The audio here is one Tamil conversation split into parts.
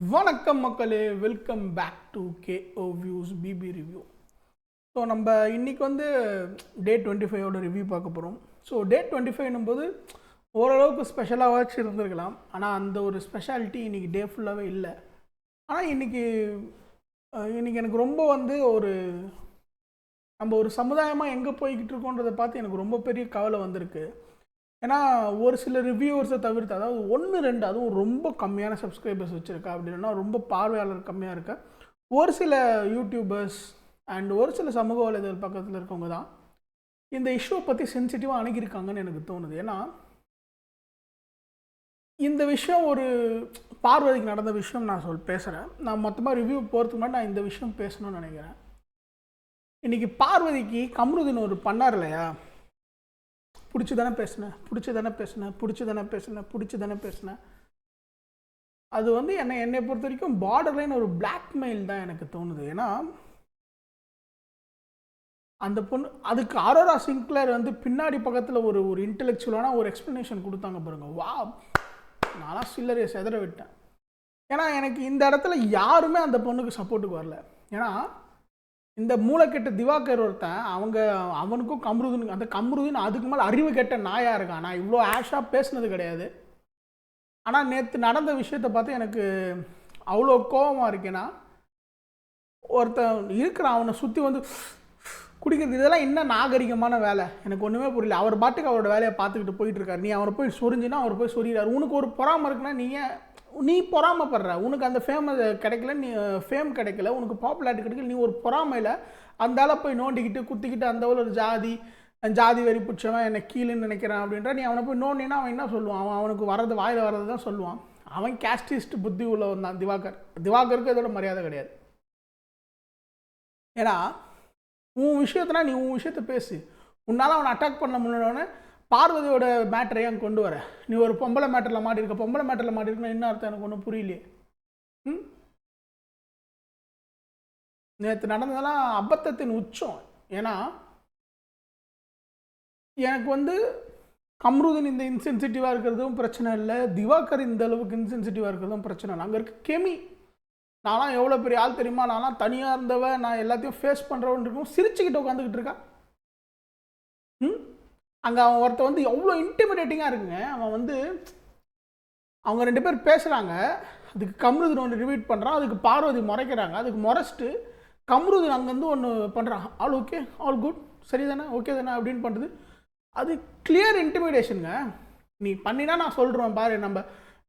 வணக்கம் மக்களே welcome back to K O views BB review so நம்ம இன்னைக்கு வந்து டே டுவெண்ட்டி ஃபைவோட ரிவ்யூ பார்க்க போகிறோம் ஸோ டே டுவெண்ட்டி ஃபைவ்னும் போது ஓரளவுக்கு ஸ்பெஷலாகவாச்சும் இருந்திருக்கலாம். ஆனால் அந்த ஒரு ஸ்பெஷாலிட்டி இன்னைக்கு டே ஃபுல்லாகவே இல்லை. ஆனால் இன்றைக்கி இன்றைக்கி இன்னைக்கு எனக்கு ரொம்ப வந்து ஒரு நம்ம ஒரு சமுதாயமாக எங்கே போய்கிட்டு இருக்கோன்றதை பார்த்து எனக்கு ரொம்ப பெரிய கவலை வந்திருக்கு. ஏன்னா ஒரு சில ரிவ்யூவர்ஸை தவிர்த்து அதாவது ஒன்று ரெண்டு அதுவும் ரொம்ப கம்மியான சப்ஸ்கிரைபர்ஸ் வச்சுருக்கா அப்படி ரொம்ப பார்வையாளர் கம்மியாக இருக்க. ஒரு சில யூடியூபர்ஸ் அண்ட் ஒரு சில சமூக வலைதள பக்கத்தில் இருக்கவங்க தான் இந்த இஷ்யூவை பற்றி சென்சிட்டிவாக அணுகியிருக்காங்கன்னு எனக்கு தோணுது. ஏன்னா இந்த விஷயம் ஒரு பார்வதிக்கு நடந்த விஷயம் நான் சொல் பேசுகிறேன் நான் மொத்தமாக ரிவ்யூ போகிறதுக்கு முன்னாடி நான் இந்த விஷயம் பேசணும்னு நினைக்கிறேன். இன்றைக்கி பார்வதிக்கு கம்ருதீன் ஒரு பண்ணார் இல்லையா? பிடிச்சி தானே பேசினேன் பிடிச்சி தானே பேசினேன் பிடிச்சி தானே பேசினேன் பிடிச்சி தானே பேசினேன். அது வந்து என்னை என்னை பொறுத்த வரைக்கும் பார்டர் லைன் ஒரு பிளாக்மெயில் தான் எனக்கு தோணுது. ஏன்னா அந்த பொண்ணு அதுக்கு அரோரா சிங்க்லர் வந்து பின்னாடி பக்கத்தில் ஒரு ஒரு இன்டெலெக்சுவலான ஒரு எக்ஸ்ப்ளனேஷன் கொடுத்தாங்க பாருங்க. வா நான்லாம் சில்லறையை செதற விட்டேன். ஏன்னா எனக்கு இந்த இடத்துல யாருமே அந்த பொண்ணுக்கு சப்போர்ட்டுக்கு வரல. ஏன்னா இந்த மூளைக்கெட்ட திவாகர் ஒருத்தன் அவங்க அவனுக்கும் கம்ருதன் அந்த கம்ருதுன் அதுக்கு மேலே அறிவு கெட்ட நாயாக இருக்கான். நான் இவ்வளோ ஆஷாக பேசினது கிடையாது. ஆனால் நேற்று நடந்த விஷயத்தை பார்த்து எனக்கு அவ்வளோ கோபமாக இருக்கேன்னா ஒருத்தன் இருக்கிறான் அவனை சுற்றி வந்து குடிக்கிறது இதெல்லாம் என்ன நாகரிகமான வேலை? எனக்கு ஒன்றுமே புரியல. அவர் பாட்டுக்கு அவரோட வேலையை பார்த்துக்கிட்டு போயிட்டுருக்காரு நீ அவரை போய் சொரிஞ்சுன்னா அவர் போய் சொரிகிறார் உனக்கு ஒரு பொறாமை இருக்குன்னா நீ ஏன் நீ பொறாமைப்படுற. உனக்கு அந்த ஃபேம் கிடைக்கல நீ ஃபேம் கிடைக்கல உனக்கு பாப்புலாரிட்டி கிடைக்கல நீ ஒரு பொறாமையில் அந்தால போய் நோண்டிக்கிட்டு குத்திக்கிட்டு அந்த ஒரு ஜாதி ஜாதி வெறி பிடிச்சவன் என்னை கீழேன்னு நினைக்கிறான் அப்படின்ற நீ அவனை போய் நோண்டினா அவன் என்ன சொல்லுவான்? அவன் அவனுக்கு வரது வாயில் வரது தான் சொல்லுவான். அவன் கேஸ்டிஸ்ட் புத்தி உள்ளவன் தான் திவாகர். திவாகருக்கு இதோட மரியாதை கிடையாது. ஏன்னா உன் விஷயத்தினா நீ உன் விஷயத்த பேசு. உன்னால் அவனை அட்டாக் பண்ண முடியலன்னு பார்வதியோட மேட்டரை ஏன் கொண்டு வர. நீ ஒரு பொம்பளை மேட்டரில் மாட்டிருக்க பொம்பளை மேட்டரில் மாட்டி என்ன அர்த்தம்? எனக்கு ஒன்றும் புரியலையே. ம்? நேற்று நடந்ததெல்லாம் அபத்தத்தின் உச்சம். ஏன்னா எனக்கு வந்து கம்ருதன் இந்த இன்சென்சிட்டிவாக இருக்கிறதும் பிரச்சனை இல்லை. திவாகர் இந்த அளவுக்கு இன்சென்சிட்டிவாக இருக்கிறதும் பிரச்சனை இல்லை. அங்கே இருக்க கெமி. நான்லாம் எவ்வளோ பெரிய ஆள் தெரியுமா? நான்லாம் தனியாக இருந்தவன். நான் எல்லாத்தையும் ஃபேஸ் பண்ணுறவன் இருக்கும். சிரிச்சுக்கிட்டு உட்காந்துக்கிட்டு இருக்கா? ம்? அங்கே அவன் ஒருத்தன் வந்து எவ்வளோ இன்டிமிடேட்டிங்காக இருக்குங்க. அவன் வந்து அவங்க ரெண்டு பேர் பேசுகிறாங்க அதுக்கு கம்ருதன் ஒன்று ரிவீட் பண்ணுறான் அதுக்கு பார்வதி முறைக்கிறாங்க. அதுக்கு முறைச்சிட்டு கம்ருதன் அங்கேருந்து ஒன்று பண்ணுறான் ஆல் ஓகே ஆல் குட் சரி தானே ஓகே தானே அப்படின்னு பண்ணுறது அது கிளியர் இன்டிமிடேஷனுங்க நீ பண்ணினா நான் சொல்கிறேன் பாரு நம்ம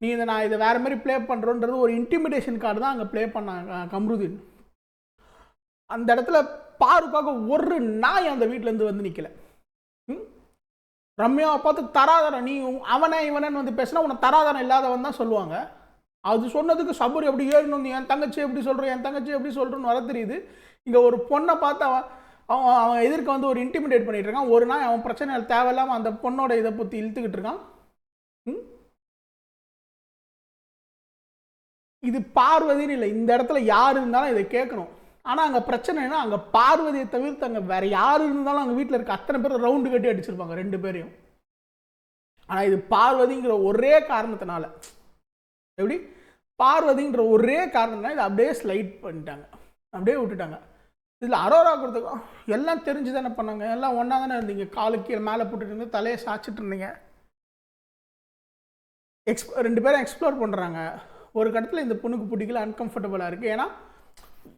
நீ இதை நான் இதை வேறு மாதிரி ப்ளே பண்ணுறோன்றது ஒரு இன்டிமிடேஷன் கார்டு தான் அங்கே ப்ளே பண்ணாங்க கம்ருதீன். அந்த இடத்துல பாருக்காக ஒரு நாய் அந்த வீட்டிலேருந்து வந்து நிற்கலை ரம்யாவை பார்த்து தராதரம் நீ அவனை அவனே இவனேன்னு வந்து பேசினா உன்னை தராதரம் இல்லாதவன் தான் சொல்லுவாங்க. அது சொன்னதுக்கு சபரி அப்படி ஏறணும் நீ என் தங்கச்சி எப்படி சொல்கிறேன் என் தங்கச்சி எப்படி சொல்கிறேன்னு வர தெரியுது. இங்கே ஒரு பொண்ணை பார்த்து அவன் அவன் அவன் எதிர்க்க வந்து ஒரு இன்டிமிடேட் பண்ணிட்டு இருக்கான். ஒரு நாள் அவன் பிரச்சனை தேவையில்லாமல் அந்த பொண்ணோட இதை பற்றி இழுத்துக்கிட்டு இருக்கான். ம்? இது பார்வதின்னு இல்லை இந்த இடத்துல யார் இருந்தாலும் இதை கேட்கணும். ஆனால் அங்கே பிரச்சனைனா அங்கே பார்வதியை தவிர்த்து அங்கே வேறு யார் இருந்தாலும் அங்கே வீட்டில் இருக்க அத்தனை பேர் ரவுண்டு கட்டி அடிச்சிருப்பாங்க ரெண்டு பேரையும். ஆனால் இது பார்வதிங்கிற ஒரே காரணத்தினால. எப்படி? பார்வதிங்கிற ஒரே காரணத்தினால இதை அப்படியே ஸ்லைட் பண்ணிட்டாங்க. அப்படியே விட்டுட்டாங்க. இதில் அரோரா கொடுத்துக்கோ எல்லாம் தெரிஞ்சு தானே பண்ணாங்க. எல்லாம் ஒன்றா தானே இருந்தீங்க. காலுக்கு கீழே மேலே போட்டுட்டு இருந்து தலையை சாய்ச்சிட்டு இருந்தீங்க. எக்ஸ் ரெண்டு பேரும் எக்ஸ்ப்ளோர் பண்ணுறாங்க ஒரு கட்டத்தில் இந்த பொண்ணுக்கு பிடிக்கல அன்கம்ஃபர்டபுளாக இருக்குது ஏன்னா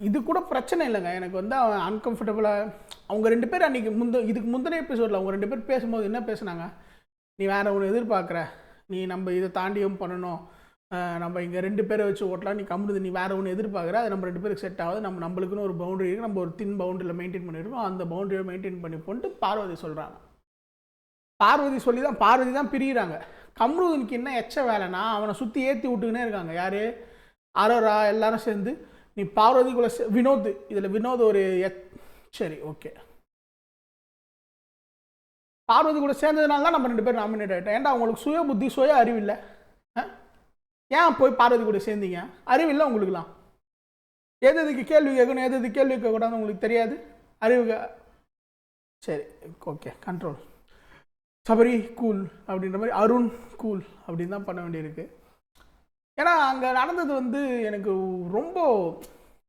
இது கூட பிரச்சனை இல்லைங்க. எனக்கு வந்து அவன் அன்கம்ஃபர்டபுளாக அவங்க ரெண்டு பேர் அன்றைக்கி முந்த இதுக்கு முந்தின எபிசோடில் அவங்க ரெண்டு பேர் பேசும்போது என்ன பேசுனாங்க? நீ வேற ஒன்று எதிர்பார்க்குற? நீ நம்ம இதை தாண்டியும் பண்ணணும். நம்ம இங்கே ரெண்டு பேரை வச்சு ஓட்டலாம். நீ கம்முது நீ வேற ஒன்று எதிர்பார்க்குற. அது நம்ம ரெண்டு பேருக்கு செட் ஆகுது. நம்ம நம்மளுக்குன்னு ஒரு பவுண்டரி இருக்குது நம்ம ஒரு தின் பவுண்டரியில் மெயின்டைன் பண்ணியிருக்கோம் அந்த பவுண்டரியை மெயின்டைன் பண்ணி போட்டு பார்வதி சொல்கிறாங்க பார்வதி சொல்லி தான் பார்வதி தான் பிரியிறாங்க. கம்ருதனுக்கு என்ன எச்ச வேலைனா அவனை சுற்றி ஏற்றி விட்டுக்கினே இருக்காங்க. யார்? அரோரா எல்லாரும் சேர்ந்து நீ பார்வதிக்குள்ள சே- வினோத் இதில் வினோத் ஒரு எத் சரி ஓகே பார்வதி கூட சேர்ந்ததுனால தான் நம்ம ரெண்டு பேரும் நாமினேட் ஆகிட்டோம் ஏன்டா உங்களுக்கு சுய புத்தி சுய அறிவில்லை ஆ? ஏன் போய் பார்வதி கூட சேர்ந்தீங்க? அறிவில்லை உங்களுக்குலாம் எது எதுக்கு கேள்வி கேட்கணும் எது எதுக்கு கேள்வி கேட்கக்கூடாதுன்னு உங்களுக்கு தெரியாது? அறிவு கே- சரி ஓகே கண்ட்ரோல் சபரி கூல் அப்படின்ற மாதிரி அருண் கூல் அப்படின்னு தான் பண்ண வேண்டியிருக்கு. ஏன்னா அங்கே நடந்தது வந்து எனக்கு ரொம்ப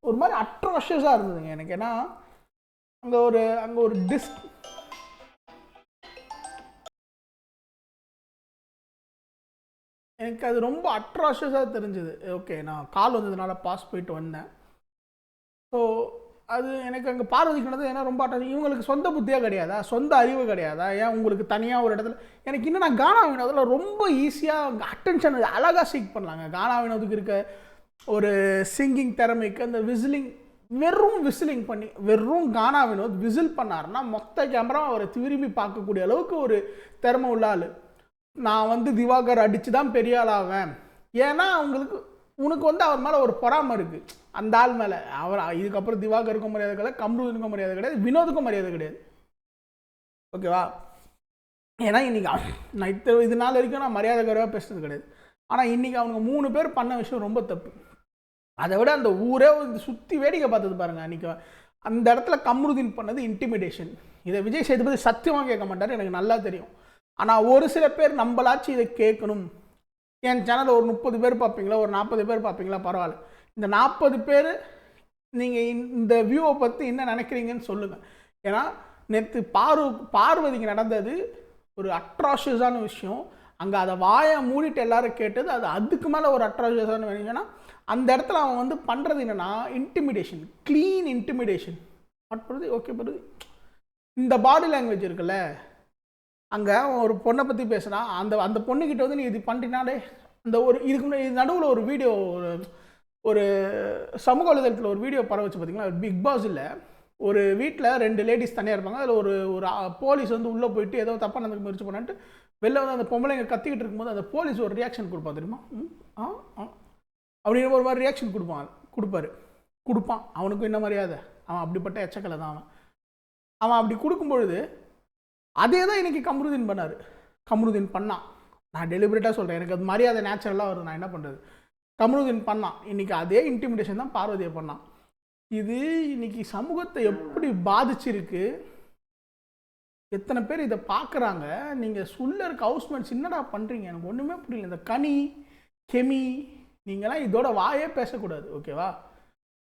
ஒரு மாதிரி அட்ராஷியஸாக இருந்ததுங்க. எனக்கு ஏன்னா அங்கே ஒரு அங்கே ஒரு டிஸ் எனக்கு அது ரொம்ப அட்ராஷியஸாக தெரிஞ்சுது. ஓகே நான் கால் வந்ததுனால பாஸ் போயிட்டு வந்தேன். ஸோ அது எனக்கு அங்கே பார்வதிக்கு நடந்தது ஏன்னா ரொம்ப அட்ராஷன் இவங்களுக்கு சொந்த புத்தியாக கிடையாதா? சொந்த அறிவு கிடையாதா? ஏன் உங்களுக்கு தனியாக ஒரு இடத்துல எனக்கு இன்னும் நான் கானா வினோதில் ரொம்ப ஈஸியாக அட்டென்ஷன் அழகாக சீக் பண்ணலாங்க. கானா வினோதுக்கு இருக்க ஒரு சிங்கிங் திறமைக்கு அந்த விசிலிங் வெறும் விசிலிங் பண்ணி வெறும் கானா வினோத் விசில் பண்ணாருன்னா மொத்த கேமரா அவரை திரும்பி பார்க்கக்கூடிய அளவுக்கு ஒரு திறமை உள்ள ஆள். நான் வந்து திவாகர் அடித்து தான் பெரிய ஆளாவேன் ஏன்னா அவங்களுக்கு உனக்கு வந்து அவர் மேலே ஒரு பொறாமை இருக்குது அந்த ஆள் மேலே. அவர் இதுக்கப்புறம் திவாகருக்கும் மரியாதை கிடையாது கம்ருதனுக்கும் மரியாதை கிடையாது வினோதுக்கும் மரியாதை கிடையாது. ஓகேவா? ஏன்னா இன்றைக்கி நான் இத்த இது நாள் வரைக்கும் நான் மரியாதை குறைவாக பேசுறது கிடையாது. ஆனால் இன்னைக்கு அவங்க மூணு பேர் பண்ண விஷயம் ரொம்ப தப்பு. அதை விட அந்த ஊரே சுற்றி வேடிக்கை பார்த்தது பாருங்க அன்றைக்கி அந்த இடத்துல கம்ருதீன் பண்ணது இன்டிமிடேஷன் இதை விஜய் சேதுபதி சத்தியமாக கேட்க மாட்டார் எனக்கு நல்லா தெரியும். ஆனால் ஒரு சில பேர் நம்மளாச்சும் இதை கேட்கணும். என் சேனல் ஒரு முப்பது பேர் பார்ப்பீங்களா? ஒரு நாற்பது பேர் பார்ப்பீங்களா? பரவாயில்ல. இந்த நாற்பது பேர் நீங்கள் இந்த வியூவை பற்றி என்ன நினைக்கிறீங்கன்னு சொல்லுங்கள் ஏன்னா நேற்று பார்வ பார்வதிக்கு நடந்தது ஒரு அட்ராஷியஸான விஷயம். அங்கே அதை வாயை மூடிட்டு எல்லாரும் கேட்டது அது அதுக்கு மேலே ஒரு அட்ராஷியஸான விஷயம்னா அந்த இடத்துல அவன் வந்து பண்ணுறது என்னென்னா இன்டிமிடேஷன் க்ளீன் இன்டிமிடேஷன் வாட் பண்ணுறது ஓகே பண்ணுறது இந்த பாடி லாங்குவேஜ் இருக்குல்ல அங்கே ஒரு பொண்ணை பற்றி பேசுனா அந்த அந்த பொண்ணுக்கிட்ட வந்து நீ இது பண்ணினாலே அந்த ஒரு இதுக்கு முன்னாடி நடுவில் ஒரு வீடியோ ஒரு ஒரு சமூக வலைதளத்தில் ஒரு வீடியோ பரவச்சு பார்த்தீங்களா பிக் பாஸ் இல்லை. ஒரு வீட்டில் ரெண்டு லேடிஸ் தனியாக இருப்பாங்க. அதில் ஒரு ஒரு போலீஸ் வந்து உள்ளே போயிட்டு ஏதோ தப்பாக நடந்து முயற்சி பண்ணான்ட்டு வெளில வந்து அந்த பொம்பளைங்க கத்திக்கிட்டு இருக்கும்போது அந்த போலீஸ் ஒரு ரியாக்ஷன் கொடுப்பான் தெரியுமா? ஆ ஆ. அப்படின்னு ஒரு மாதிரி ரியாக்ஷன் கொடுப்பான் கொடுப்பாரு. கொடுப்பான். அவனுக்கும் என்ன மரியாதை? அவன் அப்படிப்பட்ட எச்சக்கலை தான் அவன். அவன் அப்படி கொடுக்கும் பொழுது அதே தான் இன்னைக்கு கம்ருதீன் பண்ணார். கம்ருதீன் பண்ணான் நான் டெலிபரேட்டாக சொல்கிறேன் எனக்கு அது மரியாதை நேச்சுரலாக வரும் நான் என்ன பண்ணுறது கமருதீன் பண்ணான் இன்றைக்கி அதே இன்டிமிடேஷன் தான் பார்வதியை பண்ணான் இது இன்னைக்கு சமூகத்தை எப்படி பாதிச்சிருக்கு? எத்தனை பேர் இதை பார்க்குறாங்க? நீங்கள் சுள்ள இருக்க ஹவுஸ்மேட்ஸ் என்னடா பண்ணுறீங்க எனக்கு ஒன்றுமே புரியல. இந்த கனி கெமி நீங்களாம் இதோட வாயே பேசக்கூடாது. ஓகேவா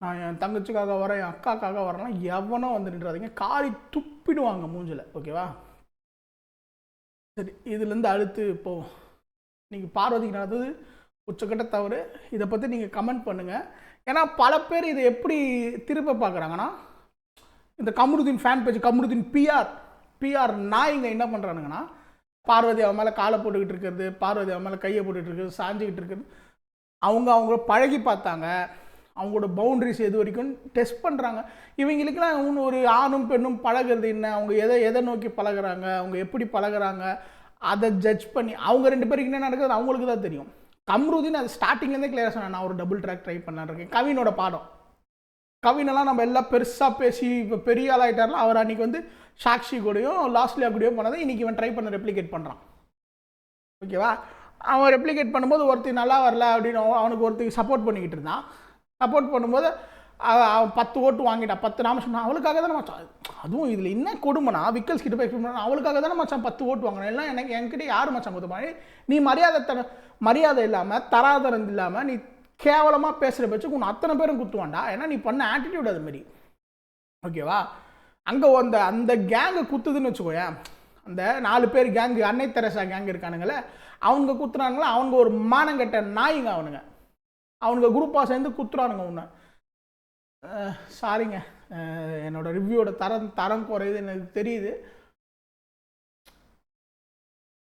நான் என் தங்கச்சிக்காக வரேன் என் அக்காக்காக வரலாம் எவனோ வந்து நின்றாதீங்க. காரி துப்பிடுவாங்க மூஞ்சில். ஓகேவா சரி இதுலேருந்து அடுத்து போவோம். நீங்கள் பார்வதிக்கு நடந்தது உச்சக்கட்ட தவறு. இதை பற்றி நீங்கள் கமெண்ட் பண்ணுங்கள் ஏன்னா பல பேர் இதை எப்படி திரும்ப பார்க்குறாங்கன்னா இந்த Kamarudeen fan page Kamarudeen PR PR நாய்ங்க என்ன பண்ணுறானுங்கன்னா பார்வதி அவன் மேலே காலை போட்டுக்கிட்டு இருக்கிறது பார்வதி அவன் மேலே கையை போட்டுக்கிட்டு இருக்கிறது சாஞ்சிக்கிட்டு இருக்கிறது. அவங்க அவங்க பழகி பார்த்தாங்க. அவங்களோட பவுண்டரிஸ் எது வரைக்கும் டெஸ்ட் பண்ணுறாங்க இவங்களுக்குலாம் இன்னும் ஒரு ஆணும் பெண்ணும் பழகுறது என்ன? அவங்க எதை எதை நோக்கி பழகுறாங்க? அவங்க எப்படி பழகுறாங்க? அதை ஜட்ஜ் பண்ணி அவங்க ரெண்டு பேருக்கு என்ன நடக்குது? அவங்களுக்கு தான் தெரியும். கம்ருதீன் அது ஸ்டார்டிங்லேருந்தே கிளியராக சொன்னேன். நான் ஒரு டபுள் ட்ராக் ட்ரை பண்ணலான்னு கவினோட பாடம். கவினெல்லாம் நம்ம எல்லாம் பெருசாக பேசி இப்போ பெரிய ஆளாயிட்டார்ல அவர் அன்றைக்கி வந்து சாக்ஷி கூடயும் லாஸ்ட்லியா கூடயும் போனதை இன்றைக்கி இவன் ட்ரை பண்ண ரெப்ளிகேட் பண்ணுறான் ஓகேவா அவன் ரெப்ளிகேட் பண்ணும்போது ஒருத்தர் நல்லா வரல அப்படின்னு அவனுக்கு ஒருத்தர் சப்போர்ட் பண்ணிக்கிட்டு இருந்தான். சப்போர்ட் பண்ணும்போது அவன் பத்து ஓட்டு வாங்கிட்டான் பத்து நாம சொன்னான் அவளுக்காக தானே மச்சான்? அதுவும் இதில் என்ன கொடுமைனா விக்கல்ஸ் கிட்ட போய் எக்ஸ்பிளைன் அவளுக்காக தானே மச்சான் பத்து ஓட்டு வாங்கினேன் எல்லாம் எனக்கு என்கிட்ட யார் மச்சான் கொடுப்பாங்க நீ மரியாதை தர மரியாதை இல்லாமல் தராதரம் இல்லாமல் நீ கேவலமாக பேசுகிற பட்சம் உன்னை அத்தனை பேரும் குத்துவான்டா. ஏன்னா நீ பண்ண ஆட்டிடியூட் அது மாதிரி ஓகேவா? அங்கே அந்த அந்த கேங்கு குத்துதுன்னு வச்சுக்கோயேன். அந்த நாலு பேர் கேங்கு அன்னை தெரசா கேங் இருக்கானுங்களே அவங்க குத்துறானுங்களே அவங்க ஒரு மானங்கெட்ட நாய்ங்க அவனுங்க அவனுங்க குரூப்பாக சேர்ந்து குத்துறானுங்க உன்னை. சாரிங்க என்னோட ரிவ்யூவோட தரம் தரம் குறையுது எனக்கு தெரியுது.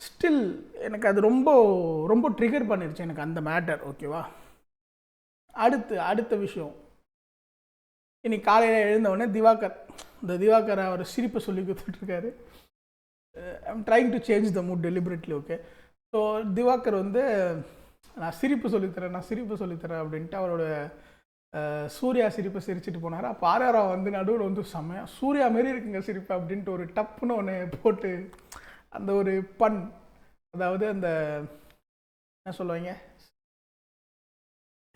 ஸ்டில் எனக்கு அது ரொம்ப ரொம்ப ட்ரிகர் பண்ணிருச்சு எனக்கு அந்த மேட்டர் ஓகேவா அடுத்து அடுத்த விஷயம். இன்னைக்கு காலையில் எழுந்தவொடனே திவாகர் இந்த திவாகர் அவர் சிரிப்பை சொல்லி கொடுத்துட்ருக்காரு. I'm trying to change the mood deliberately okay so Diwakar வந்து நான் சிரிப்பு சொல்லித்தரேன் நான் சிரிப்பு சொல்லித்தரேன் அப்படின்ட்டு அவரோட சூர்யா சிரிப்பை சிரிச்சுட்டு போனார். அப்போ ஆர்ஆரா வந்து நடுவில் வந்து செம்மையா சூர்யா மாரி இருக்குங்க சிரிப்பு அப்படின்ட்டு ஒரு டப்புன்னு ஒன்று போட்டு அந்த ஒரு பண் அதாவது அந்த என்ன சொல்லுவாங்க?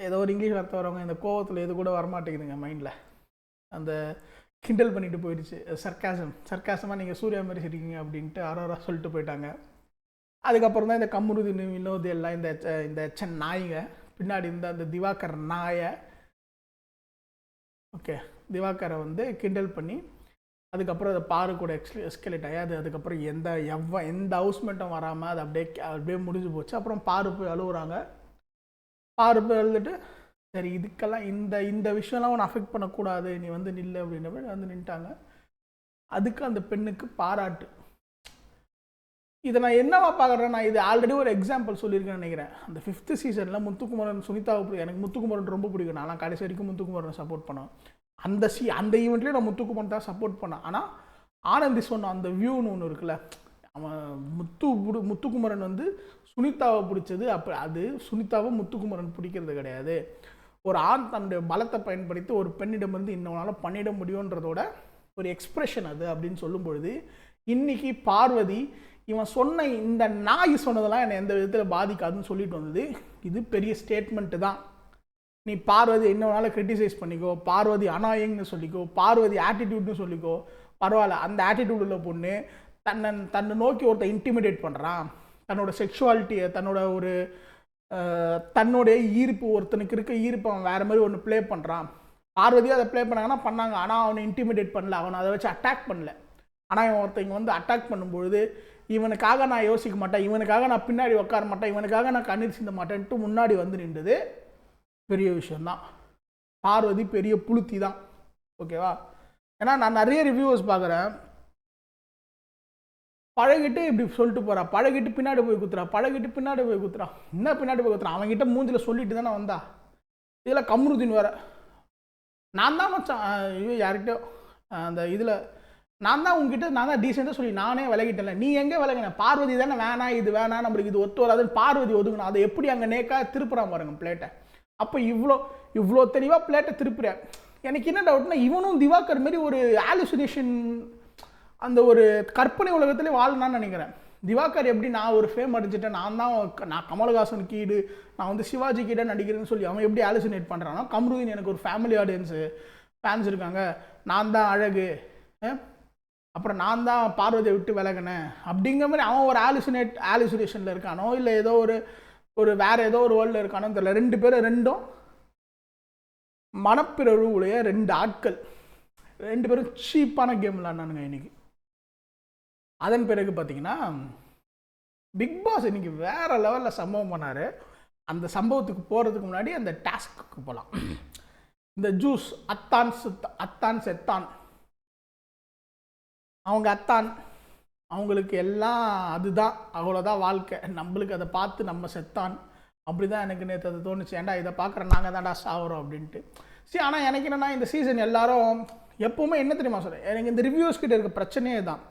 ஏதோ ஒரு இங்கிலீஷ் வார்த்தை வரவங்க இந்த கோவத்தில் எது கூட வரமாட்டேங்குதுங்க மைண்டில். அந்த கிண்டல் பண்ணிட்டு போயிடுச்சு சர்க்காசம் சர்க்காசமாக நீங்கள் சூர்யா மாதிரி சிரிக்கீங்க அப்படின்ட்டு ஆரோரா சொல்லிட்டு போயிட்டாங்க. அதுக்கப்புறம் தான் இந்த கம்முருதி வினோத் எல்லாம் இந்த இந்த சென் நாய்ங்க பின்னாடி இருந்த அந்த திவாகர் நாயை. ஓகே திவாகரை வந்து கிண்டல் பண்ணி அதுக்கப்புறம் அதை பாரு கூட எக்ஸ்ல எஸ்கலேட் ஆகி அது அதுக்கப்புறம் எந்த எவ்வ எந்த ஹவுஸ்மெண்ட்டும் வராமல் அது அப்படியே அப்படியே முடிஞ்சு போச்சு. அப்புறம் பாரு போய் அழுகுறாங்க பாரு போய் அழுதுட்டு சரி இதுக்கெல்லாம் இந்த இந்த விஷயம்லாம் ஒன்று அஃபெக்ட் பண்ணக்கூடாது நீ வந்து நில்லு அப்படின்ற மாதிரி வந்து நின்ட்டாங்க. அதுக்கு அந்த பெண்ணுக்கு பாராட்டு. இதை நான் என்னவா பார்க்குறேன் நான் இது ஆல்ரெடி ஒரு எக்ஸாம்பிள் சொல்லியிருக்கேன்னு நினைக்கிறேன். அந்த ஃபிஃப்த்து சீசனில் முத்துக்குமரன் சுனிதாவை எனக்கு முத்துக்குமரன் ரொம்ப பிடிக்கும். நான் கடைசி வரைக்கும் முத்துக்குமரன் சப்போர்ட் பண்ணேன் அந்த சி அந்த ஈவெண்ட்லேயே நான் முத்துக்குமரன் தான் சப்போர்ட் பண்ணேன். ஆனால் ஆனந்தி சொன்ன அந்த வியூன்னு ஒன்று இருக்குல்ல அவன் முத்து முத்துக்குமரன் வந்து சுனிதாவை பிடிச்சது அப்போ அது சுனிதாவை முத்துக்குமரன் பிடிக்கிறது கிடையாது. ஒரு ஆண் தன்னுடைய பலத்தை பயன்படுத்தி ஒரு பெண்ணிடம் வந்து இன்னொன்னால பண்ணிட முடியுன்றதோட ஒரு எக்ஸ்ப்ரெஷன் அது அப்படின்னு சொல்லும் பொழுது இன்னைக்கு பார்வதி இவன் சொன்ன இந்த நாய் சொன்னதெல்லாம் என்னை எந்த விதத்தில் பாதிக்காதுன்னு சொல்லிட்டு வந்தது. இது பெரிய ஸ்டேட்மெண்ட்டு தான். நீ பார்வதி என்ன வேணாலும் கிரிட்டிசைஸ் பண்ணிக்கோ பார்வதி அனாயிங்னு சொல்லிக்கோ பார்வதி ஆட்டிடியூட்னு சொல்லிக்கோ பரவாயில்ல அந்த ஆட்டிடியூடில் பொண்ணு தன்னை தன்னை நோக்கி ஒருத்தன் இன்டிமிடேட் பண்ணுறான் தன்னோட செக்ஷுவாலிட்டியை தன்னோட ஒரு தன்னுடைய ஈர்ப்பு ஒருத்தனுக்கு இருக்க ஈர்ப்பு அவன் வேறு மாதிரி ஒன்று ப்ளே பண்ணுறான் பார்வதியும் அதை ப்ளே பண்ணாங்கன்னா பண்ணாங்க. ஆனால் அவனை இன்டிமிடேட் பண்ணல. அவனை அதை வச்சு அட்டாக் பண்ணல. ஆனால் இவன் ஒருத்தவங்க வந்து அட்டாக் பண்ணும்பொழுது இவனுக்காக நான் யோசிக்க மாட்டேன் இவனுக்காக நான் பின்னாடி உட்கார மாட்டேன் இவனுக்காக நான் கண்ணீர் சிந்த மாட்டேன்ட்டு முன்னாடி வந்து நின்றது பெரிய விஷயந்தான் பார்வதி பெரிய புளுத்தி தான் ஓகேவா? ஏன்னா நான் நிறைய ரிவ்யூவர்ஸ் பார்க்குறேன். பழகிட்டு இப்படி சொல்லிட்டு போகிறா பழகிட்டு பின்னாடி போய் குத்துறா பழகிட்டு பின்னாடி போய் குத்துறா. என்ன பின்னாடி போய் குத்துறான் அவன்கிட்ட மூஞ்சில் சொல்லிட்டு தானே வந்தா. இதில் கம்ருதீன் வேற. நான் தான் மச்சான் ஐயோ யார்கிட்டயோ அந்த இதில் நான் தான் உங்ககிட்ட நான் தான் டீசெண்டாக சொல்லி நானே விலகிட்டேன்ல. நீ எங்கே விலகின? பார்வதி தானே வேணாம் இது வேணாம் நம்மளுக்கு இது ஒத்து வராதுன்னு பார்வதி ஒதுங்கணும் அதை எப்படி அங்கே நேக்கா திருப்புறான் பாருங்க பிளேட்டை அப்போ இவ்வளோ இவ்வளோ தெளிவாக பிளேட்டை திருப்புறேன் எனக்கு என்ன டவுட்னா இவனும் திவாகர் மாரி ஒரு ஆலுசினேஷன் அந்த ஒரு கற்பனை உலகத்திலே வாழணும்னு நினைக்கிறேன். திவாகர் எப்படி நான் ஒரு ஃபேம் அடிச்சிட்டேன் நான் தான் நான் கமலஹாசன் கீடு நான் வந்து சிவாஜி கீடே நடிக்கிறேன்னு சொல்லி அவன் எப்படி ஆலுசினேட் பண்ணுறானோ கம்ருதீன் எனக்கு ஒரு ஃபேமிலி ஆடியன்ஸு ஃபேன்ஸ் இருக்காங்க. நான் தான் அழகு அப்புறம் நான் தான் பார்வதியை விட்டு விலகினேன். அப்படிங்கிற மாதிரி அவன் ஒரு ஆலுசினேட் ஆலுசினேஷனில் இருக்கானோ இல்லை ஏதோ ஒரு ஒரு வேறு ஏதோ ஒரு வேர்ல்டில் இருக்கானோ தெரியல. ரெண்டு பேரும் ரெண்டும் மனப்பிறவுடைய ரெண்டு ஆட்கள். ரெண்டு பேரும் சீப்பான கேம் விளாண்டானுங்க இன்றைக்கி அதன் பிறகு பார்த்தீங்கன்னா பிக் பாஸ் இன்றைக்கி வேறு லெவலில் சம்பவம் பண்ணார். அந்த சம்பவத்துக்கு போகிறதுக்கு முன்னாடி அந்த டாஸ்க்கு போகலாம் இந்த ஜூஸ் அத்தான் சுத்த அத்தான் செத்தான். அவங்க அத்தான். அவங்களுக்கு எல்லாம் அதுதான். அவ்வளோதான் வாழ்க்கை. நம்மளுக்கு அதை பார்த்து நம்ம செத்தான். அப்படி தான் எனக்கு நேற்று அது தோணுச்சு. ஏன்டா இதை பார்க்குற நாங்கள் தான்டா சாகுறோம் அப்படின்ட்டு. சரி ஆனால் எனக்கு என்னென்னா இந்த சீசன் எல்லாரும் எப்போவுமே என்ன தெரியுமா சொல்கிறேன் எனக்கு இந்த ரிவ்யூஸ் கிட்ட இருக்க பிரச்சனையே தான்.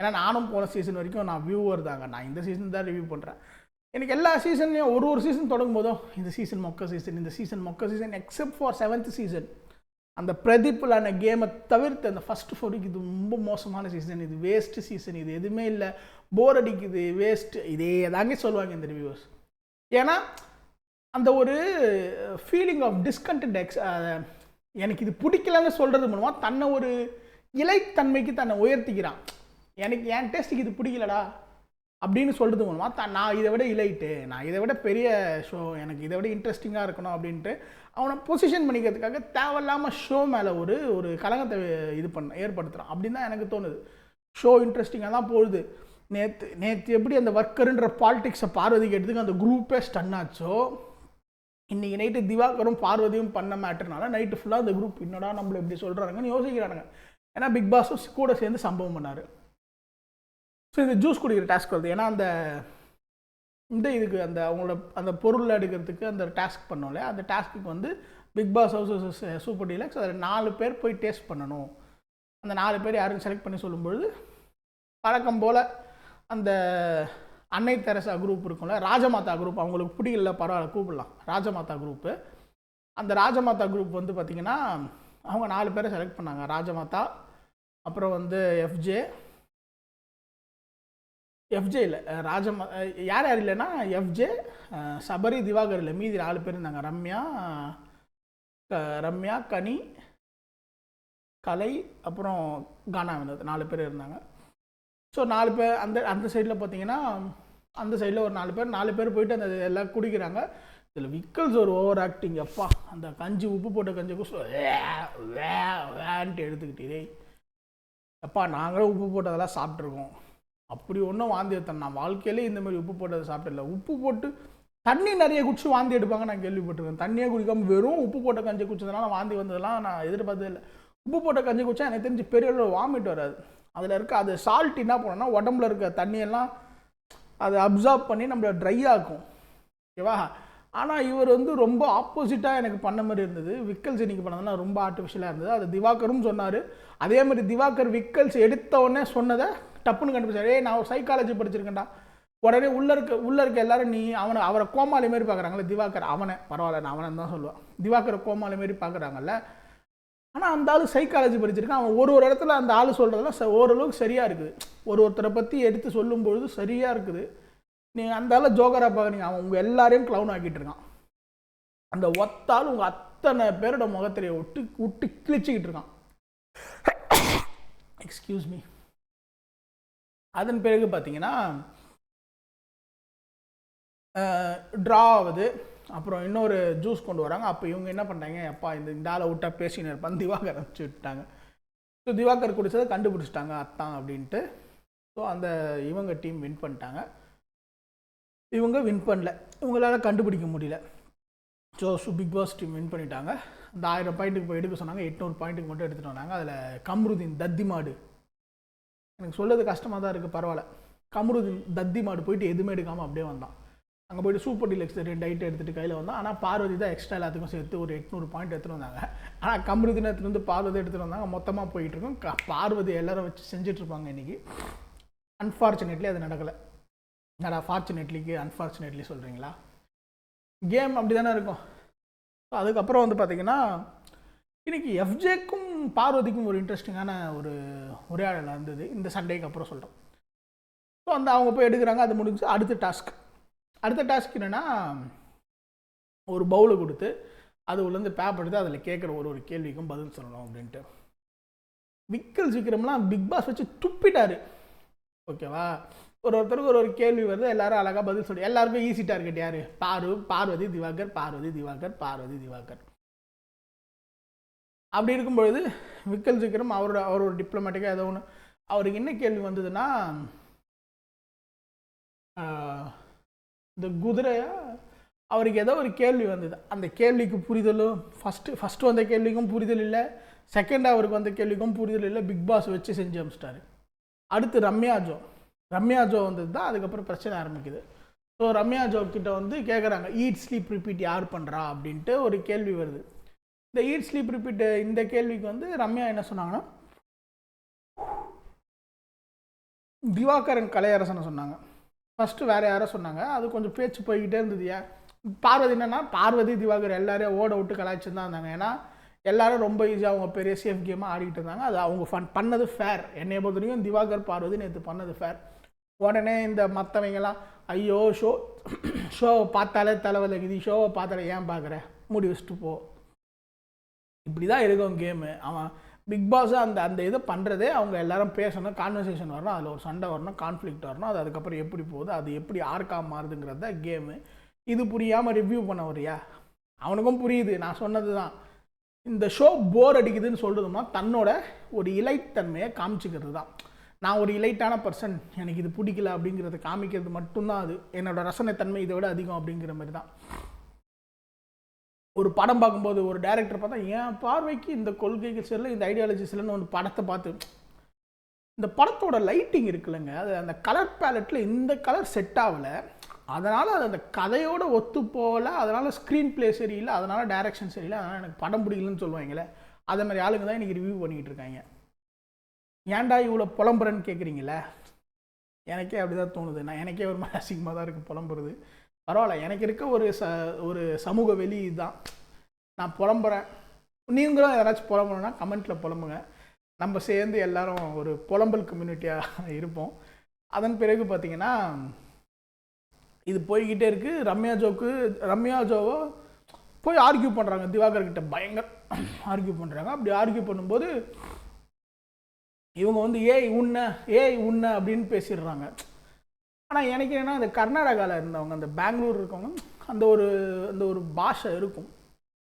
ஏன்னா நானும் போன சீசன் வரைக்கும் நான் வியூவர் தாங்க. நான் இந்த சீசன் தான் ரிவ்யூ பண்ணுறேன் எனக்கு எல்லா சீசன்லையும் ஒரு ஒரு சீசன் தொடங்கும் போதும் இந்த சீசன் மொக்க சீசன் இந்த சீசன் மொக்க season except for seventh season அந்த பிரதீப்பிலான கேமை தவிர்த்து அந்த ஃபர்ஸ்ட் ஃபோருக்கு இது ரொம்ப மோசமான சீசன் இது. வேஸ்ட்டு சீசன் இது. எதுவுமே இல்லை. போர் அடிக்குது. வேஸ்ட்டு இதே தாங்க சொல்லுவாங்க இந்த ரிவ்யூஸ் ஏன்னா அந்த ஒரு ஃபீலிங் ஆஃப் டிஸ்கண்டென்ட் எக்ஸ் எனக்கு இது பிடிக்கலன்னு சொல்கிறது மூலமாக தன்னை ஒரு இலைத்தன்மைக்கு தன்னை உயர்த்திக்கிறான். எனக்கு என் டேஸ்ட்டுக்கு இது பிடிக்கலடா. அப்படின்னு சொல்கிறது மூலமாக தான் நான் இதை விட இலைட்டு நான் இதை விட பெரிய ஷோ எனக்கு இதை விட இன்ட்ரெஸ்டிங்காக இருக்கணும் அப்படின்ட்டு அவனை பொசிஷன் பண்ணிக்கிறதுக்காக தேவையில்லாமல் ஷோ மேலே ஒரு ஒரு கலகத்தை இது பண்ண ஏற்படுத்துகிறான் அப்படின்னு தான் எனக்கு தோணுது. ஷோ இன்ட்ரெஸ்டிங்காக தான் போகுது. நேற்று நேற்று எப்படி அந்த ஒர்க்கருன்ற பாலிடிக்ஸை பார்வதி கேட்டதுக்கு அந்த குரூப்பே ஸ்டன் ஆச்சோ நைட்டு திவாகரும் பார்வதியும் பண்ண மேட்டர்னால நைட்டு ஃபுல்லாக அந்த குரூப் என்னடா நம்மள இப்படி சொல்கிறாங்கன்னு யோசிக்கிறானுங்க. ஏன்னா பிக் பாஸும் கூட சேர்ந்து சம்பவம் பண்ணார். ஸோ இந்த ஜூஸ் குடிக்கிற டாஸ்க் வருது. ஏன்னா அந்த இந்த இதுக்கு அந்த அவங்களோட அந்த பொருள் எடுக்கிறதுக்கு அந்த டாஸ்க் பண்ணோம்ல அந்த டாஸ்க்கு வந்து Bigg Boss house super deluxe அதில் நாலு பேர் போய் டேஸ்ட் பண்ணணும். அந்த நாலு பேர் யாரும் செலக்ட் பண்ணி சொல்லும்பொழுது வழக்கம் போல் அந்த அன்னை தெரசா குரூப் இருக்கும்ல ராஜமாதா குரூப் அவங்களுக்கு பிடிக்கல பரவாயில்ல கூப்பிடலாம். ராஜமாதா குரூப்பு அந்த ராஜமாதா குரூப் வந்து பார்த்திங்கன்னா அவங்க நாலு பேரை செலக்ட் பண்ணாங்க. ராஜமாதா அப்புறம் வந்து எஃப்ஜே எஃப்ஜே இல்லை ராஜமா யார் யார் இல்லைன்னா எஃப்ஜே சபரி திவாகர் இல்லை மீதி நாலு பேர் இருந்தாங்க. ரம்யா க- ரம்யா கனி கலை அப்புறம் கானா வந்தது. நாலு பேர் இருந்தாங்க. ஸோ நாலு பேர் அந்த அந்த சைடில் பார்த்தீங்கன்னா அந்த சைடில் ஒரு நாலு பேர் நாலு பேர் போயிட்டு அந்த எல்லாம் குடிக்கிறாங்க. இதில் விக்கல்ஸ் ஒரு ஓவர் ஆக்டிங் அப்பா. அந்த கஞ்சி உப்பு போட்ட கஞ்சி குசு வே வேன்ட்டு எடுத்துக்கிட்டே அப்பா நாங்களும் உப்பு போட்டதெல்லாம் சாப்பிட்ருக்கோம் அப்படி ஒன்றும் வாந்தி எடுத்தேன். நான் வாழ்க்கையிலே இந்த மாதிரி உப்பு போட்டதை சாப்பிடல உப்பு போட்டு தண்ணி நிறைய குடிச்சு வாந்தி எடுப்பாங்க நான் கேள்விப்பட்டிருக்கேன். தண்ணியே குடிக்காமல் வெறும் உப்பு போட்ட கஞ்சி குடிச்சதுனால வாந்தி வந்ததெல்லாம் நான் எதிர்பார்த்தது இல்லை. உப்பு போட்ட கஞ்சி குடிச்சா எனக்கு தெரிஞ்சு பெரிய அளவு வாமிட் வராது. அதில் இருக்க அது சால்ட் என்ன பண்ணோன்னா உடம்புல இருக்க தண்ணியெல்லாம் அதை அப்சார்ப் பண்ணி நம்மளை ட்ரை ஆக்கும். ஓகேவா? ஆனால் இவர் வந்து ரொம்ப ஆப்போசிட்டாக எனக்கு பண்ண மாதிரி இருந்தது. விக்கல்ஸ் இன்னைக்கு பண்ணதெல்லாம் ரொம்ப ஆர்டிஃபிஷியலாக இருந்தது. அது திவாகரும் சொன்னார். அதே மாதிரி திவாகர் விக்கல்ஸ் எடுத்த உடனே சொன்னதை டப்புன்னு கண்டுபிடிச்சாரு. ஏ நான் ஒரு சைக்காலஜி படிச்சிருக்கேன்டா. உடனே உள்ளே இருக்க உள்ளே இருக்க எல்லாரும் நீ அவனை அவரை கோமாளி மாதிரி பார்க்குறாங்களே திவாகர். அவனை பரவாயில்ல நான் அவனை தான் சொல்லுவேன். திவாகரை கோமாளி மாதிரி பார்க்குறாங்கல்ல. ஆனால் அந்த ஆள் சைக்காலஜி படிச்சிருக்கான். அவன் ஒரு ஒரு இடத்துல அந்த ஆள் சொல்கிறதெல்லாம் ச- ஓரளவுக்கு சரியாக இருக்குது. ஒரு ஒருத்தரை பற்றி எடுத்து சொல்லும்பொழுது சரியாக இருக்குது. நீங்கள் அந்த ஆள் ஜோக்கராக பார்க்குறீங்க அவன் உங்கள் எல்லாரையும் க்ளவுன் ஆக்கிட்டு இருக்கான். அந்த ஒத்தாள் உங்கள் அத்தனை பேரோட முகத்திரையை விட்டு விட்டு கிழிச்சிக்கிட்டு இருக்கான். எக்ஸ்கியூஸ் மீ அதன் பிறகு பார்த்தீங்கன்னா ட்ரா ஆகுது. அப்புறம் இன்னொரு ஜூஸ் கொண்டு வராங்க. அப்போ இவங்க என்ன பண்ணுறாங்க அப்பா இந்த இந்த ஆளை விட்டா பேசினர் இருப்பான் திவாகர் அனுப்பிச்சு விட்டாங்க ஸோ திவாகர் குடிச்சதை கண்டுபிடிச்சிட்டாங்க அத்தான் அப்படின்ட்டு. ஸோ அந்த இவங்க டீம் வின் பண்ணிட்டாங்க. இவங்க வின் பண்ணல. இவங்களால கண்டுபிடிக்க முடியல. So Bigg Boss team win பண்ணிட்டாங்க. அந்த ஆயிரம் பாயிண்ட்டுக்கு போய் எடுக்க சொன்னாங்க. எட்நூறு பாயிண்ட்டுக்கு மட்டும் எடுத்துகிட்டு வந்தாங்க. அதில் கம்ருதீன் தத்தி மாடு எனக்கு சொல்கிறது கஷ்டமாக தான் இருக்குது பரவாயில்ல. கம்ருதீன் தத்தி மாடு போயிட்டு எதுவுமே எடுக்காமல் அப்படியே வந்தான். அங்கே போயிட்டு சூப்பர் டீலக்ஸ் ரெண்டு ஐட்டம் எடுத்துகிட்டு கையில் வந்தான். ஆனால் பார்வதி தான் எக்ஸ்ட்ரா எல்லாத்துக்கும் சேர்த்து ஒரு எட்நூறு பாயிண்ட் எடுத்துகிட்டு வந்தாங்க. ஆனால் கம்ருதீன் எடுத்துகிட்டு வந்து பார்வதி எடுத்துகிட்டு வந்தாங்க. மொத்தமாக போயிட்டுருக்கும் க- பார்வதி எல்லாரும் வச்சு செஞ்சிட்ருப்பாங்க இன்றைக்கி அன்ஃபார்ச்சுனேட்லி அது நடக்கலை. என்னடா ஃபார்ச்சுனேட்லிக்கு அன்ஃபார்ச்சுனேட்லி சொல்கிறீங்களா கேம் அப்படி தானே இருக்கும். அதுக்கப்புறம் வந்து பார்த்திங்கன்னா இன்றைக்கி எஃப்ஜேக்கும் பார்வதிக்கும் ஒரு இன்ட்ரெஸ்டிங்கான ஒரு உரையாடல் இருந்தது இந்த சண்டேக்கு அப்புறம் சொல்கிறோம் ஸோ அந்த அவங்க போய் எடுக்கிறாங்க அது முடிஞ்சு அடுத்த டாஸ்க் அடுத்த டாஸ்க் என்னென்னா ஒரு பவுலை கொடுத்து அது உள்ளேருந்து பேப் எடுத்து அதில் கேட்குற ஒரு ஒரு கேள்விக்கும் பதில் சொல்லணும் அப்படின்ட்டு. விக்கல் சீக்கிரம்லாம் பிக் பாஸ் வச்சு துப்பிட்டார். ஓகேவா ஒரு ஒருத்தருக்கு ஒரு ஒரு கேள்வி வருது எல்லாரும் அழகாக பதில் சொல்லி எல்லாருக்கும் ஈஸி டார்கெட் யார்? பாரு பார்வதி திவாகர் பார்வதி திவாகர் பார்வதி திவாகர். அப்படி இருக்கும் பொழுது விக்கல் சீக்கிரம் அவரோட அவர் ஒரு டிப்ளமேட்டிக்காக ஏதோ ஒன்று அவருக்கு என்ன கேள்வி வந்ததுன்னா இந்த குதிரையா? அவருக்கு ஏதோ ஒரு கேள்வி வந்தது. அந்த கேள்விக்கு புரிதலும் ஃபஸ்ட்டு ஃபஸ்ட்டு வந்த கேள்விக்கும் புரிதல் இல்லை. செகண்ட் அவருக்கு வந்த கேள்விக்கும் புரிதல் இல்லை. பிக் பாஸ் வச்சு செஞ்சு அமிச்சிட்டாரு. அடுத்து ரம்யா ஜோ ரம்யா ஜோ வந்தது தான் அதுக்கப்புறம் பிரச்சனை ஆரம்பிக்குது. ஸோ ரம்யா ஜோ கிட்ட வந்து கேட்குறாங்க ஈட் ஸ்லீப் ரிப்பீட் யார் பண்ணுறா அப்படின்ட்டு ஒரு கேள்வி வருது. இந்த ஈட் ஸ்லீப் ரிப்பீட் இந்த கேள்விக்கு வந்து ரம்யா என்ன சொன்னாங்கன்னா திவாகரன் கலையரசனை சொன்னாங்க. ஃபஸ்ட்டு வேறு யாரோ சொன்னாங்க. அது கொஞ்சம் பேச்சு போய்கிட்டே இருந்தது ஏன்? பார்வதி என்னென்னா பார்வதி திவாகர் எல்லாரையும் ஓட விட்டு கலாய்ச்சின்னு தான் இருந்தாங்க. ஏன்னா எல்லாரும் ரொம்ப ஈஸியாக அவங்க பெரிய சேஃப் கேமாக ஆடிக்கிட்டு இருந்தாங்க. அது அவங்க ஃபன் பண்ணது ஃபேர் என்னைய பொறுத்த வரைக்கும் திவாகர் பார்வதி நேற்று பண்ணது ஃபேர் உடனே இந்த மற்றவங்கெல்லாம் ஐயோ ஷோ ஷோவை பார்த்தாலே தலைவலிக்குது. ஷோவை பார்த்தாலே ஏன் பார்க்குற? முடி வச்சுட்டு போ. இப்படி தான் இருக்கும் கேமு அவன் பிக் பாஸ் அந்த அந்த இதை பண்ணுறதே அவங்க எல்லாரும் பேசணும் கான்வர்சேஷன் வரணும் அதில் ஒரு சண்டை வரணும் கான்ஃப்ளிக்ட் வரணும். அது அதுக்கப்புறம் எப்படி போகுது அது எப்படி ஆர்க்கா மாறுதுங்கிறது தான் கேமு இது புரியாமல் ரிவ்யூ பண்ண வரியா அவனுக்கும் புரியுது நான் சொன்னது தான் இந்த ஷோ போர் அடிக்குதுன்னு சொல்கிறதுமா தன்னோட ஒரு இலைத்தன்மையை காமிச்சிக்கிறது தான் நான் ஒரு இலைட்டான பர்சன் எனக்கு இது பிடிக்கல அப்படிங்கிறத காமிக்கிறது மட்டும்தான் அது. என்னோடய ரசனைத்தன்மை இதை விட அதிகம் அப்படிங்கிற மாதிரி தான் ஒரு படம் பார்க்கும்போது ஒரு டைரக்டர் பார்த்தா என் பார்வைக்கு இந்த கொள்கைக்கு சரியில்லை இந்த ஐடியாலஜிஸ் இல்லைன்னு ஒரு படத்தை பார்த்து இந்த படத்தோட லைட்டிங் இருக்குல்லங்க. அது அந்த கலர் பேலட்டில் இந்த கலர் செட் ஆகலை. அதனால் அது அந்த கதையோட ஒத்து போகல. அதனால் ஸ்க்ரீன் ப்ளே சரியில்லை. அதனால் டைரக்ஷன் சரியில்லை. அதனால் எனக்கு படம் பிடிக்கலன்னு சொல்லுவாங்களே அதே மாதிரி ஆளுங்க தான் இன்றைக்கி ரிவ்யூ பண்ணிக்கிட்டு இருக்காங்க. ஏன்டா இவ்வளோ புலம்புறேன்னு கேட்குறீங்களே எனக்கே அப்படி தான் தோணுது. நான் எனக்கே ஒரு மாதிரி அசிங்கமாக தான் இருக்குது புலம்புறது. பரவாயில்ல எனக்கு இருக்க ஒரு ச ஒரு சமூக வெளி இதுதான் நான் புலம்புறேன். நீங்களும் யாராச்சும் புலம்புறோன்னா கமெண்ட்டில் புலம்புங்க. நம்ம சேர்ந்து எல்லாரும் ஒரு புலம்பல் கம்யூனிட்டியாக இருப்போம். அதன் பிறகு பார்த்தீங்கன்னா இது போய்கிட்டே இருக்குது ரம்யா ஜோக்கு ரம்யா ஜோவோ போய் ஆர்கியூ பண்ணுறாங்க திவாகர் கிட்ட பயங்கர ஆர்கியூ பண்ணுறாங்க அப்படி ஆர்கியூ பண்ணும்போது இவங்க வந்து ஏய் உன்ன ஏய் உன்ன அப்படின்னு பேசிடுறாங்க. ஆனால் எனக்கு என்னென்னா இந்த கர்நாடகாவில் இருந்தவங்க அந்த பெங்களூர் இருக்கவங்க அந்த ஒரு அந்த ஒரு பாஷை இருக்கும்.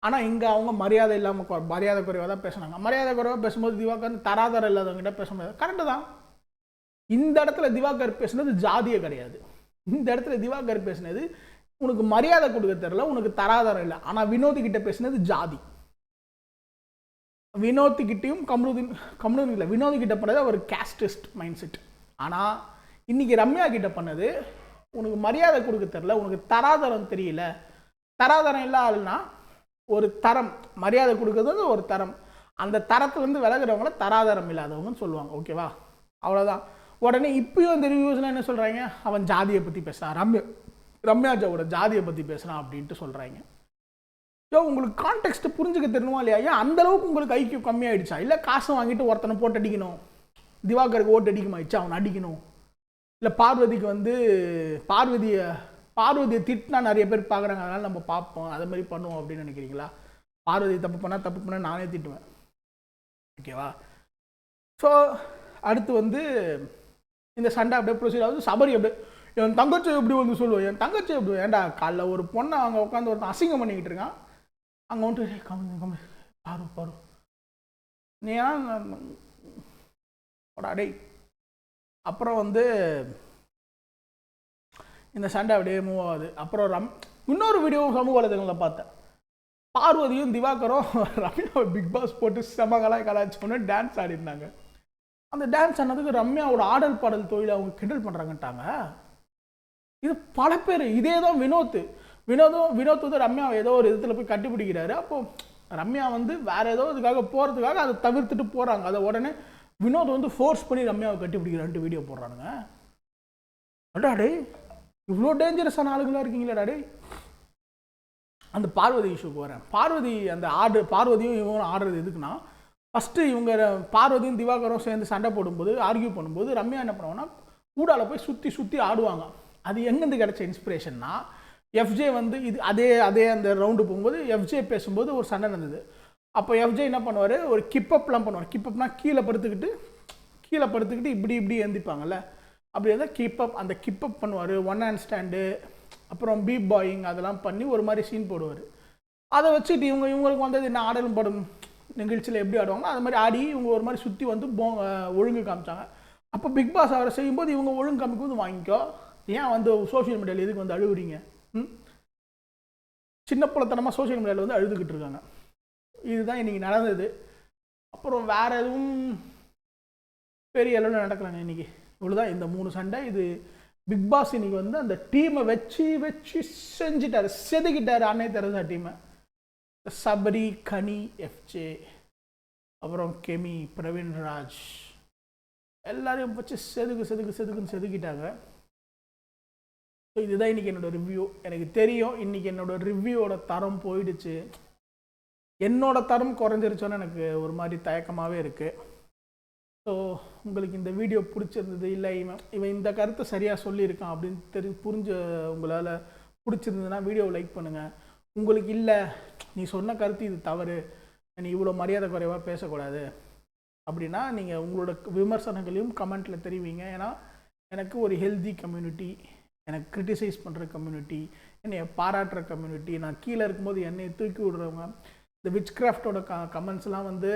ஆனால் இங்கே அவங்க மரியாதை இல்லாமல் மரியாதை குறைவாக தான் பேசுனாங்க. மரியாதை குறைவாக பேசும்போது திவாகர் வந்து தராதரம் இல்லாதவங்ககிட்ட பேச முடியாது. கரெக்டு தான். இந்த இடத்துல திவாகர் பேசுனது ஜாதியே கிடையாது. இந்த இடத்துல திவாகர் பேசுனது உனக்கு மரியாதை கொடுக்க தெரில உனக்கு தராதரம் இல்லை. ஆனால் வினோதிக்கிட்ட பேசுனது ஜாதி. வினோத்துக்கிட்டையும் கிட்டயும் கம்ருதீன் கம்ருதீன் இல்லை வினோதிக்கிட்ட போனது அவர் ஒரு கேஸ்டிஸ்ட் மைண்ட் செட் ஆனால் இன்னைக்கு ரம்யா கிட்ட பண்ணது உனக்கு மரியாதை கொடுக்க தெரில உனக்கு தராதரம் தெரியல. தராதரம் இல்லாதுன்னா ஒரு தரம். மரியாதை கொடுக்கறது ஒரு தரம். அந்த தரத்துலேருந்து விலகுறவங்கள தராதரம் இல்லாதவங்கன்னு சொல்லுவாங்க ஓகேவா அவ்வளோதான் உடனே இப்பயும் அந்த ரிவ்யூஸ்லாம் என்ன சொல்கிறாங்க அவன் ஜாதியை பற்றி பேசுகிறான் ரம்யா ரம்யாஜாவோட ஜாதியை பற்றி பேசுகிறான் அப்படின்ட்டு சொல்கிறாங்க ஸோ உங்களுக்கு கான்டெக்ட் புரிஞ்சுக்க தெரியணுமா இல்லையா? ஏன் அந்த அளவுக்கு உங்களுக்கு ஐக்கியம் கம்மியாயிடுச்சா? இல்லை காசு வாங்கிட்டு ஒருத்தனை போட்டு அடிக்கணும் திவாகருக்கு ஓட்டு அடிக்குமாயிடுச்சு அவனை அடிக்கணும். இல்லை பார்வதிக்கு வந்து பார்வதியை பார்வதியை திட்டினா நிறைய பேர் பார்க்குறாங்க. அதனால் நம்ம பார்ப்போம். அதை மாதிரி பண்ணுவோம் அப்படின்னு நினைக்கிறீங்களா? பார்வதி தப்பு பண்ணால் தப்பு பண்ணால் நானே திட்டுவேன். ஓகேவா ஸோ அடுத்து வந்து இந்த சண்டை அப்படியே ப்ரொசீட் ஆகுது சபரி அப்படியே என் தங்கச்சி எப்படி வந்து சொல்லுவோம் என் தங்கச்சி எப்படி ஏன்டா காலைல ஒரு பொண்ணை அங்கே உட்காந்து ஒருத்தன் அசிங்கம் பண்ணிக்கிட்டு இருக்கான். அங்கே வந்துட்டு கம்மி கம்மி. பாரு பாரு. நீ ஏன்னா போடா டேய். அப்புறம் வந்து இந்த சண்டை அப்படியே மூவ் ஆகுது. அப்புறம் ரம் இன்னொரு வீடியோ சமூக வலைதளங்களில் பார்த்தேன். பார்வதியும் திவாகரும் ரம்யாவை பிக் பாஸ் போட்டு செம கலாய் கலாய்ச்சி பண்ணி டான்ஸ் ஆடிருந்தாங்க அந்த டான்ஸ் ஆனதுக்கு ரம்யாவோட ஆடல் பாடல் தொழிலை அவங்க கிண்டல் பண்ணுறாங்கட்டாங்க இது பல பேர் இதே தான் வினோத் வினோதும் வினோத் வந்து ரம்யாவை ஏதோ ஒரு விதத்தில் போய் கட்டிப்பிடிக்கிறாரு அப்போது ரம்யா வந்து வேறு ஏதோ இதுக்காக போகிறதுக்காக அதை தவிர்த்துட்டு போகிறாங்க அதை உடனே வினோத் வந்து ஃபோர்ஸ் பண்ணி ரம்யாவை கட்டி கட்டிப்பிடிக்கிறான்ட்டு வீடியோ போடுறானுங்க. அடாடே இவ்வளோ டேஞ்சரஸான ஆளுங்களாக இருக்கீங்களா டாடி அந்த பார்வதி இஷ்யூக்கு வரேன். பார்வதி அந்த ஆர்டர் பார்வதியும் இவங்களும் ஆடுறது எதுக்குன்னா ஃபஸ்ட்டு இவங்க பார்வதியும் திவாகரும் சேர்ந்து சண்டை போடும்போது ஆர்கியூ பண்ணும்போது ரம்யா என்ன பண்ணுவாங்கன்னா கூடால போய் சுற்றி சுற்றி ஆடுவாங்க. அது எங்கேருந்து கிடச்ச இன்ஸ்பிரேஷன்னா எஃப்ஜே வந்து இது அதே அதே அந்த ரவுண்டு போகும்போது எஃப்ஜே பேசும்போது ஒரு சண்டை நடந்தது. அப்போ எஃப்ஜே என்ன பண்ணுவார்? ஒரு கிப்பப்லாம் பண்ணுவார். கிப்பப்னா கீழே படுத்துக்கிட்டு கீழே படுத்துக்கிட்டு இப்படி இப்படி எழுந்திப்பாங்கல்ல அப்படி இருந்தால் கிப்பப் அந்த கிப்பப் பண்ணுவார். ஒன் ஹேண்ட் ஸ்டாண்டு அப்புறம் பீப் பாயிங் அதெல்லாம் பண்ணி ஒரு மாதிரி சீன் போடுவார். அதை வச்சுட்டு இவங்க இவங்களுக்கு வந்தது என்ன? ஆடலும் படும் நிகழ்ச்சியில் எப்படி ஆடுவாங்களோ அது மாதிரி ஆடி இவங்க ஒரு மாதிரி சுற்றி வந்து போ ஒழுங்கு காமிச்சாங்க. அப்போ பிக் பாஸ் அவரை செய்யும்போது இவங்க ஒழுங்கு காமிக்கும் போது வாங்கிக்கோ. ஏன் வந்து சோஷியல் மீடியாவில் எதுக்கு வந்து அழுகுறீங்க சின்ன பிள்ளைத்தனமாக சோஷியல் மீடியாவில் வந்து அழுதுகிட்டு இருக்காங்க. இதுதான் இன்றைக்கி நடந்தது. அப்புறம் வேறு எதுவும் பெரிய அளவில் நடக்கலைங்க இன்னைக்கு. இவ்வளோதான் இந்த மூணு சண்டை இது பிக் பாஸ் இன்னைக்கு வந்து அந்த டீமை வச்சு வச்சு செஞ்சிட்டாரு. செதுக்கிட்டாரு அன்னை தெரசா டீமை சபரி கனி எஃப்ஜே அப்புறம் கெமி பிரவீன்ராஜ் எல்லாரையும் வச்சு செதுக்கு செதுக்கு செதுக்குன்னு செதுக்கிட்டாங்க. ஸோ இதுதான் இன்றைக்கி என்னோட ரிவ்யூ எனக்கு தெரியும் இன்றைக்கி என்னோட ரிவ்யூவோட தரம் போயிடுச்சு. என்னோட தரம் குறைஞ்சிருச்சோன்னு எனக்கு ஒரு மாதிரி தயக்கமாகவே இருக்குது ஸோ உங்களுக்கு இந்த வீடியோ பிடிச்சிருந்தது இல்லை இவன் இவன் இந்த கருத்தை சரியாக சொல்லியிருக்கான் அப்படின்னு தெரி புரிஞ்ச உங்களால் பிடிச்சிருந்ததுன்னா வீடியோவை லைக் பண்ணுங்கள் உங்களுக்கு இல்லை நீ சொன்ன கருத்து இது தவறு. நீ இவ்வளோ மரியாதை குறைவாக பேசக்கூடாது. அப்படின்னா நீங்கள் உங்களோட விமர்சனங்களையும் கமெண்ட்டில் தெரிவிங்க. ஏன்னா எனக்கு ஒரு ஹெல்தி கம்யூனிட்டி எனக்கு க்ரிட்டிசைஸ் பண்ணுற கம்யூனிட்டி என்னை பாராட்டுற கம்யூனிட்டி நான் கீழே இருக்கும்போது என்னை தூக்கி விடுறவங்க இந்த விச் கிராஃப்டோட க கமெண்ட்ஸ்லாம் வந்து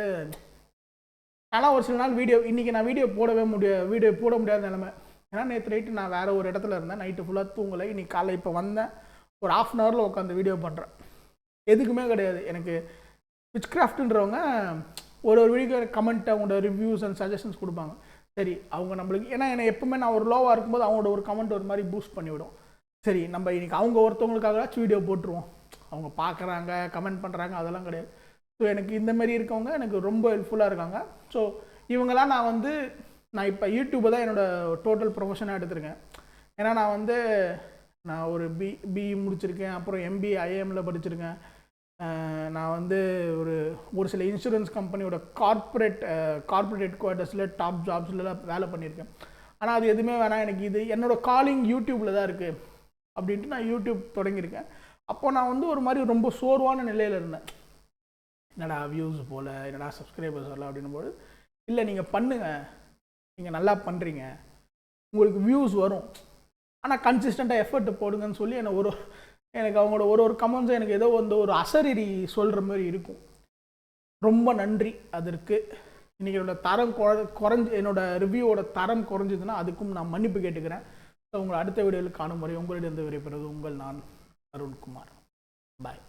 ஆனால் ஒரு சில நாள் வீடியோ இன்றைக்கி நான் வீடியோ போடவே முடிய வீடியோ போட முடியாத நிலமை. ஏன்னா நேற்று நைட்டு நான் வேறு ஒரு இடத்துல இருந்தேன். நைட்டு ஃபுல்லாக தூங்கலை. இன்னைக்கு காலை இப்போ வந்தேன். ஒரு ஆஃப் அன் ஹவரில் உட்காந்து வீடியோ பண்ணுறேன் எதுக்குமே கிடையாது. எனக்கு விச் கிராஃப்ட்ன்றவங்க ஒரு ஒரு வீடியோ கமெண்ட் அவங்களோட ரிவ்யூஸ் அண்ட் சஜஷன்ஸ் கொடுப்பாங்க. சரி அவங்க நம்மளுக்கு ஏன்னா என்னை எப்பவுமே நான் ஒரு லோவாக இருக்கும்போது அவங்களோட ஒரு கமெண்ட் ஒரு மாதிரி பூஸ்ட் பண்ணிவிடும். சரி நம்ம இன்றைக்கி அவங்க ஒருத்தவங்களுக்காகவாச்சும் வீடியோ போட்டுருவோம். அவங்க பார்க்குறாங்க கமெண்ட் பண்ணுறாங்க அதெல்லாம் கிடையாது. ஸோ எனக்கு இந்த மாதிரி இருக்கவங்க எனக்கு ரொம்ப ஹெல்ப்ஃபுல்லாக இருக்காங்க. ஸோ இவங்கெல்லாம் நான் வந்து நான் இப்போ யூடியூப்பை தான் என்னோடய டோட்டல் ப்ரொஃபஷனாக எடுத்திருக்கேன். ஏன்னா நான் வந்து நான் ஒரு பி பிஇ முடிச்சிருக்கேன் அப்புறம் எம்பி ஐஏஎம்ல படிச்சிருக்கேன். நான் வந்து ஒரு ஒரு சில இன்சூரன்ஸ் கம்பெனியோட கார்ப்பரேட் கார்ப்பரேட் ஹெட் குவார்ட்டர்ஸில் டாப் ஜாப்ஸ்லாம் வேலை பண்ணியிருக்கேன். ஆனால் அது எதுவுமே வேணாம். எனக்கு இது என்னோடய காலிங் யூடியூப்பில் தான் இருக்குது அப்படின்ட்டு நான் யூடியூப் தொடங்கியிருக்கேன். அப்போ நான் வந்து ஒரு மாதிரி ரொம்ப சோர்வான நிலையில் இருந்தேன். என்னடா வியூஸ் போல் என்னடா சப்ஸ்கிரைபர்ஸ் வரல அப்படின்னும் போது இல்லை நீங்கள் பண்ணுங்கள் நீங்கள் நல்லா பண்ணுறீங்க உங்களுக்கு வியூஸ் வரும். ஆனால் கன்சிஸ்டண்ட்டாக எஃபர்ட் போடுங்கன்னு சொல்லி என்னை ஒரு எனக்கு அவங்களோட ஒரு ஒரு கமெண்ட்ஸும் எனக்கு ஏதோ வந்து ஒரு அசரிரி சொல்கிற மாதிரி இருக்கும். ரொம்ப நன்றி அதற்கு. இன்றைக்கி என்னோடய தரம் குறை குறைஞ்சி என்னோடய ரிவ்யூவோட தரம் குறைஞ்சதுன்னா அதுக்கும் நான் மன்னிப்பு கேட்டுக்கிறேன். ஸோ உங்களை அடுத்த வீடியோவில் காணும் வரை உங்களிடம் விடைபெறுவது உங்கள் நான். அருண்குமார். பாய்.